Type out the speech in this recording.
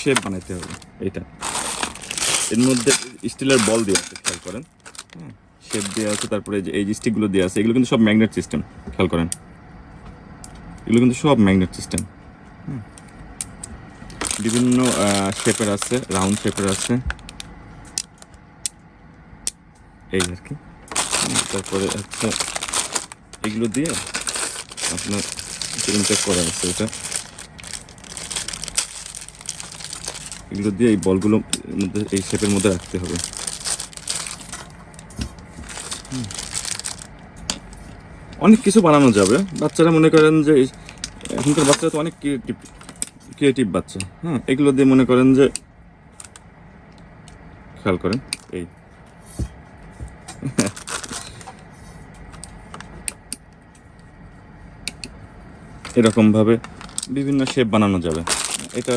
Shape বানাইতে হবে, এইটা। এর মধ্যে স্টিলের বল দিয়ে আছে, খেয়াল করেন। শেপ দেওয়া আছে, তারপরে যে, এই স্টিকগুলো দেওয়া আছে, এগুলো কিন্তু সব ম্যাগনেট সিস্টেম খেয়াল করেন। এগুলো কিন্তু সব ম্যাগনেট সিস্টেম বিভিন্ন শেপের আছে রাউন্ড শেপের আছে। এই আর কি। তারপরে হচ্ছে এগুলো দিয়ে আপনার ইনটেক করা আছে এটা। এগুলো দিয়ে এই বলগুলো মধ্যে, এই শেপের মধ্যে রাখতে হবে। অনেক কিছু বানানো যাবে। বাচ্চারা মনে করেন যে এখনকার বাচ্চারা তো অনেক ক্রিয়েটিভ ক্রিয়েটিভ বাচ্চা। হ্যাঁ এগুলো দিয়ে মনে করেন যে, খেয়াল করেন, এই। এরকম ভাবে বিভিন্ন শেপ বানানো যাবে। এটা